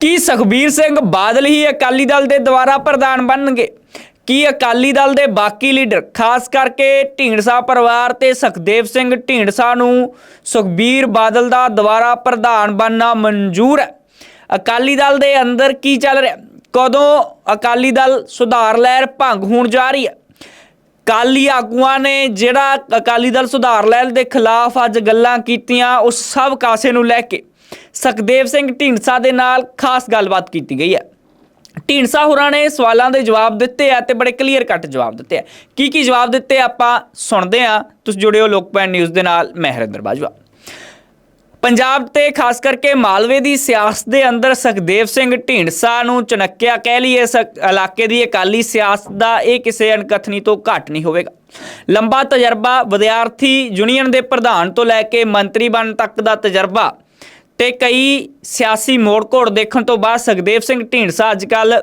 ਕੀ ਸੁਖਬੀਰ ਸਿੰਘ ਬਾਦਲ ਹੀ ਅਕਾਲੀ ਦਲ ਦੇ ਦੁਆਰਾ ਪ੍ਰਧਾਨ ਬਣਨਗੇ? ਕੀ ਅਕਾਲੀ ਦਲ ਦੇ ਬਾਕੀ ਲੀਡਰ, ਖਾਸ ਕਰਕੇ ਢੀਂਡਸਾ ਪਰਿਵਾਰ ਤੇ ਸੁਖਦੇਵ ਸਿੰਘ ਢੀਂਡਸਾ ਨੂੰ ਸੁਖਬੀਰ ਬਾਦਲ ਦਾ ਦੁਆਰਾ ਪ੍ਰਧਾਨ ਬਣਨਾ ਮਨਜ਼ੂਰ ਹੈ? ਅਕਾਲੀ ਦਲ ਦੇ ਅੰਦਰ ਕੀ ਚੱਲ ਰਿਹਾ? ਕਦੋਂ ਅਕਾਲੀ ਦਲ ਸੁਧਾਰ ਲਹਿਰ ਭੰਗ ਹੋਣ ਜਾ ਰਹੀ ਹੈ? ਕਾਲੀ ਆਗੂਆਂ ਨੇ ਜਿਹੜਾ ਅਕਾਲੀ ਦਲ ਸੁਧਾਰ ਲਹਿਰ ਦੇ ਖਿਲਾਫ ਅੱਜ ਗੱਲਾਂ ਕੀਤੀਆਂ, ਉਸ ਸਭ ਕਾਸੇ ਨੂੰ ਲੈ ਕੇ ਸੁਖਦੇਵ ਸਿੰਘ ਢੀਂਡਸਾ ਦੇ ਨਾਲ ਖਾਸ ਗੱਲਬਾਤ ਕੀਤੀ ਗਈ ਹੈ। ਢੀਂਡਸਾ ਹੋਰਾਂ ਨੇ ਸਵਾਲਾਂ ਦੇ ਜਵਾਬ ਦਿੱਤੇ ਆ ਤੇ ਬੜੇ ਕਲੀਅਰ ਕੱਟ ਜਵਾਬ ਦਿੱਤੇ ਆ। ਕੀ ਕੀ ਜਵਾਬ ਦਿੱਤੇ ਆਪਾਂ ਸੁਣਦੇ ਆ ਤੁਸੀਂ ਜੁੜਿਓ ਲੋਕਪੈਨ ਨਿਊਜ਼ ਦੇ ਨਾਲ, ਮੈਂ ਹਰਿੰਦਰ ਬਾਜਵਾ। ਪੰਜਾਬ ਤੇ ਖਾਸ ਕਰਕੇ ਮਾਲਵੇ ਦੀ ਸਿਆਸਤ ਦੇ ਅੰਦਰ ਸੁਖਦੇਵ ਸਿੰਘ ਢੀਂਡਸਾ ਨੂੰ ਚਣਕਿਆ ਕਹਿ ਲਈਏ ਇਸ ਇਲਾਕੇ ਦੀ ਅਕਾਲੀ ਸਿਆਸਤ ਦਾ ਇਹ ਕਿਸੇ ਅਣਕਥਨੀ ਤੋਂ ਘੱਟ ਨਹੀਂ ਹੋਵੇਗਾ। ਲੰਬਾ ਤਜਰਬਾ ਵਿਦਿਆਰਥੀ ਯੂਨੀਅਨ ਦੇ ਪ੍ਰਧਾਨ ਤੋਂ ਲੈ ਕੇ ਮੰਤਰੀ ਬਣਨ ਤੱਕ ਦਾ ਤਜਰਬਾ ਤੇ ਕਈ ਸਿਆਸੀ ਮੋੜ ਘੋੜ ਦੇਖਣ ਤੋਂ ਬਾਅਦ ਸੁਖਦੇਵ ਸਿੰਘ ਢੀਂਡਸਾ ਅੱਜਕੱਲ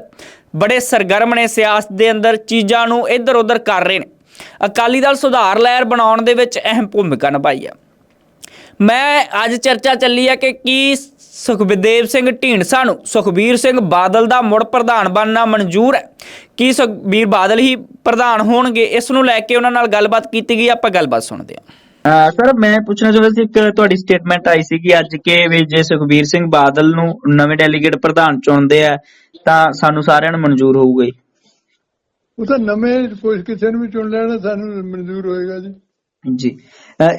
ਬੜੇ ਸਰਗਰਮ ਨੇ ਸਿਆਸਤ ਦੇ ਅੰਦਰ, ਚੀਜ਼ਾਂ ਨੂੰ ਇੱਧਰ ਉੱਧਰ ਕਰ ਰਹੇ ਨੇ। ਅਕਾਲੀ ਦਲ ਸੁਧਾਰ ਲਹਿਰ ਬਣਾਉਣ ਦੇ ਵਿੱਚ ਅਹਿਮ ਭੂਮਿਕਾ ਨਿਭਾਈ ਹੈ। ਮੈਂ ਅੱਜ ਚਰਚਾ ਚੱਲੀ ਹੈ ਕਿ ਕੀ ਸੁਖਬੀਰ ਸਿੰਘ ਢੀਂਡਸਾ ਨੂੰ ਸੁਖਬੀਰ ਸਿੰਘ ਬਾਦਲ ਦਾ ਮੁੜ ਪ੍ਰਧਾਨ ਬਣਨਾ ਮਨਜ਼ੂਰ ਹੈ? ਕੀ ਸੁਖਬੀਰ ਬਾਦਲ ਹੀ ਪ੍ਰਧਾਨ ਹੋਣਗੇ? ਇਸ ਨੂੰ ਲੈ ਕੇ ਉਹਨਾਂ ਨਾਲ ਗੱਲਬਾਤ ਕੀਤੀ ਗਈ, ਆਪਾਂ ਗੱਲਬਾਤ ਸੁਣਦੇ ਹਾਂ। ਸਰ ਮੈਂ ਪੁੱਛਣਾ ਚਾਹੁੰਦਾ ਸੀ ਇੱਕ ਤੁਹਾਡੀ ਸਟੇਟਮੈਂਟ ਆਈ ਸੀ ਕਿ ਅੱਜ ਕੇ ਵੀ ਜੇ ਸੁਖਬੀਰ ਸਿੰਘ ਬਾਦਲ ਨੂੰ ਨਵੇਂ ਡੈਲੀਗੇਟ ਪ੍ਰਧਾਨ ਚੁਣਦੇ ਆ ਤਾਂ ਸਾਨੂੰ ਸਾਰਿਆਂ ਨੂੰ ਮਨਜ਼ੂਰ ਹੋਊਗਾ ਜੀ। ਉਹ ਤਾਂ ਨਵੇਂ ਕੋਈ ਕਿਸੇ ਨੂੰ ਵੀ ਚੁਣ ਲੈਣਾ ਸਾਨੂੰ ਮਨਜ਼ੂਰ ਹੋਏਗਾ ਜੀ। ਜੀ।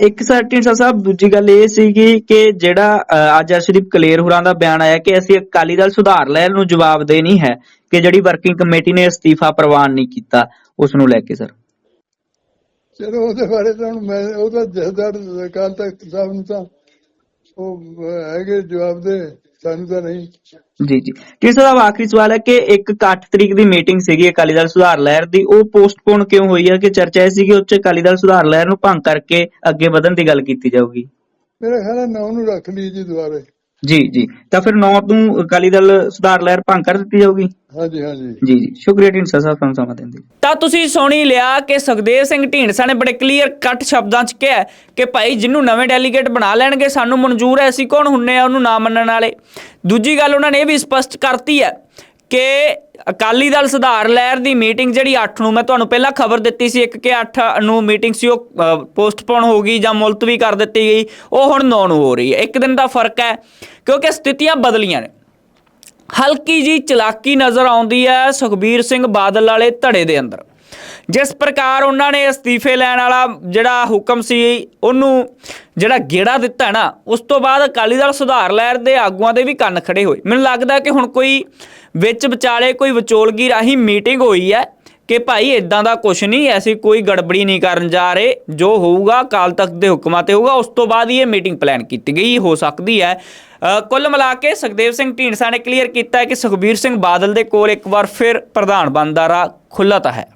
ਇੱਕ ਸਰ ਢੀਂਡਸਾ ਸਾਹਿਬ ਦੂਜੀ ਗੱਲ ਇਹ ਸੀਗੀ ਕਿ ਜਿਹੜਾ ਅੱਜ ਅਰਸ਼ਦੀਪ ਕਲੇਰ ਹੋਰਾਂ ਦਾ ਬਿਆਨ ਆਇਆ ਕਿ ਅਸੀਂ ਅਕਾਲੀ ਦਲ ਸੁਧਾਰ ਲਹਿਰ ਨੂੰ ਜਵਾਬ ਦੇ ਨਹੀਂ ਹੈ ਕਿ ਜਿਹੜੀ ਵਰਕਿੰਗ ਕਮੇਟੀ ਨੇ ਅਸਤੀਫਾ ਪ੍ਰਵਾਨ ਨਹੀਂ ਕੀਤਾ ਉਸ ਨੂੰ ਲੈ ਕੇ ਸਰ। ਚਲੋ ਉਹਦੇ ਬਾਰੇ ਤਾਂ ਮੈਂ ਉਹ ਤਾਂ ਜਥੇਦਾਰ ਅਕਾਲ ਤਖਤ ਸਾਹਿਬ ਨੂੰ ਤਾਂ ਉਹ ਹੈਗੇ ਜਵਾਬ ਦੇ ਸਾਨੂੰ ਤਾਂ ਨਹੀਂ। ਜੀ ਜੀ। ਢੀਂਡਸਾ ਸਾਹਿਬ ਆਖਰੀ ਸਵਾਲ ਹੈ ਕਿ ਇੱਕ 8 ਤਰੀਕ ਦੀ ਮੀਟਿੰਗ ਸੀਗੀ ਅਕਾਲੀ ਦਲ ਸੁਧਾਰ ਲਹਿਰ ਦੀ ਉਹ ਪੋਸਟਪੋਨ ਕਿਉਂ ਹੋਈ ਹੈ ਕਿ ਚਰਚਾ ਇਹ ਸੀ ਕਿ ਉੱਚ ਅਕਾਲੀ ਦਲ ਸੁਧਾਰ ਲਹਿਰ ਨੂੰ ਭੰਗ ਕਰਕੇ ਅੱਗੇ ਵਧਣ ਦੀ ਗੱਲ ਕੀਤੀ ਜਾਊਗੀ? ਮੇਰਾ ਖਿਆਲ ਹੈ ਨੌ ਨੂੰ ਰੱਖ ਲਈ ਜੀ ਦੁਬਾਰੇ। ਜੀ ਜੀ। ਤਾਂ ਫਿਰ 9 ਤੋਂ ਅਕਾਲੀ ਦਲ ਸੁਧਾਰ ਲਹਿਰ ਭੰਗ ਕਰ ਦਿੱਤੀ ਜਾਊਗੀ। ਹਾਂਜੀ ਹਾਂਜੀ। ਜੀ ਜੀ। ਸ਼ੁਕਰੀਆ ਢੀਂਡਸਾ ਸਾਹਿਬ ਤੁਹਾਨੂੰ ਸਮਾਂ ਦੇਣ ਲਈ। ਤਾਂ ਤੁਸੀਂ ਸੁਣੀ ਲਿਆ ਕਿ ਸੁਖਦੇਵ ਸਿੰਘ ਢੀਂਡਸਾ ਨੇ ਬੜੇ ਕਲੀਅਰ ਕੱਟ ਸ਼ਬਦਾਂ 'ਚ ਕਿਹਾ ਕਿ ਭਾਈ ਜਿਹਨੂੰ ਨਵੇਂ ਡੈਲੀਗੇਟ ਬਣਾ ਲੈਣਗੇ ਸਾਨੂੰ ਮਨਜ਼ੂਰ ਹੈ ਅਸੀਂ ਕੌਣ ਹੁੰਨੇ ਆ ਉਹਨੂੰ ਨਾ ਮੰਨਣ ਵਾਲੇ? ਦੂਜੀ ਗੱਲ ਉਹਨਾਂ ਨੇ ਇਹ ਵੀ ਸਪਸ਼ਟ ਕਰਤੀ ਹੈ ਕਿ ਅਕਾਲੀ ਦਲ ਸੁਧਾਰ ਲਹਿਰ ਦੀ ਮੀਟਿੰਗ ਜਿਹੜੀ 8 ਨੂੰ, ਮੈਂ ਤੁਹਾਨੂੰ ਪਹਿਲਾਂ ਖਬਰ ਦਿੱਤੀ ਸੀ, ਇੱਕ ਕਿ 8 ਨੂੰ ਮੀਟਿੰਗ ਸੀ, ਉਹ ਪੋਸਟਪੋਨ ਹੋ ਗਈ ਜਾਂ ਮੁਲਤਵੀ ਕਰ ਦਿੱਤੀ ਗਈ, ਉਹ ਹੁਣ 9 ਨੂੰ ਹੋ ਰਹੀ ਹੈ। ਇੱਕ ਦਿਨ ਦਾ ਫ਼ਰਕ ਹੈ, ਕਿਉਂਕਿ ਸਥਿਤੀਆਂ ਬਦਲੀਆਂ ਨੇ। ਹਲਕੀ ਜੀ ਚਲਾਕੀ ਨਜ਼ਰ ਆਉਂਦੀ ਹੈ ਸੁਖਬੀਰ ਸਿੰਘ ਬਾਦਲ ਵਾਲੇ ਧੜੇ ਦੇ ਅੰਦਰ। ਜਿਸ ਪ੍ਰਕਾਰ ਉਹਨਾਂ ਨੇ ਅਸਤੀਫੇ ਲੈਣ ਵਾਲਾ ਜਿਹੜਾ ਹੁਕਮ ਸੀ, ਉਹਨੂੰ ਜਿਹੜਾ ਗੇੜਾ ਦਿੱਤਾ ਨਾ, ਉਸ ਤੋਂ ਬਾਅਦ ਅਕਾਲੀ ਦਲ ਸੁਧਾਰ ਲਹਿਰ ਦੇ ਆਗੂਆਂ ਦੇ ਵੀ ਕੰਨ ਖੜੇ ਹੋਏ। ਮੈਨੂੰ ਲੱਗਦਾ ਕਿ ਹੁਣ ਕੋਈ ਵਿੱਚ ਵਿਚਾਲੇ ਕੋਈ ਵਿਚੋਲਗੀ ਰਾਹੀਂ ਮੀਟਿੰਗ ਹੋਈ ਹੈ ਕਿ ਭਾਈ ਇਦਾਂ ਦਾ ਕੁਝ ਨਹੀਂ, ਐਸੀ ਕੋਈ ਗੜਬੜੀ ਨਹੀਂ ਕਰਨ ਜਾ ਰਹੇ। ਜੋ ਹੋਊਗਾ ਅਕਾਲ ਤਖਤ ਦੇ ਹੁਕਮਾਂ ਤੇ ਹੋਊਗਾ, ਉਸ ਤੋਂ ਬਾਅਦ ਹੀ ਇਹ ਮੀਟਿੰਗ ਪਲਾਨ ਕੀਤੀ ਗਈ, ਹੋ ਸਕਦੀ ਹੈ। ਕੁੱਲ ਮਿਲਾ ਕੇ ਸੁਖਦੇਵ ਸਿੰਘ ਢੀਂਡਸਾ ਨੇ ਕਲੀਅਰ ਕੀਤਾ ਹੈ ਕਿ ਸੁਖਬੀਰ ਸਿੰਘ ਬਾਦਲ ਦੇ ਕੋਲ ਇੱਕ ਵਾਰ ਫਿਰ ਪ੍ਰਧਾਨ ਬਣਨ ਦਾ ਰਾਹ ਖੁੱਲ੍ਹਾ ਤਾਂ ਹੈ।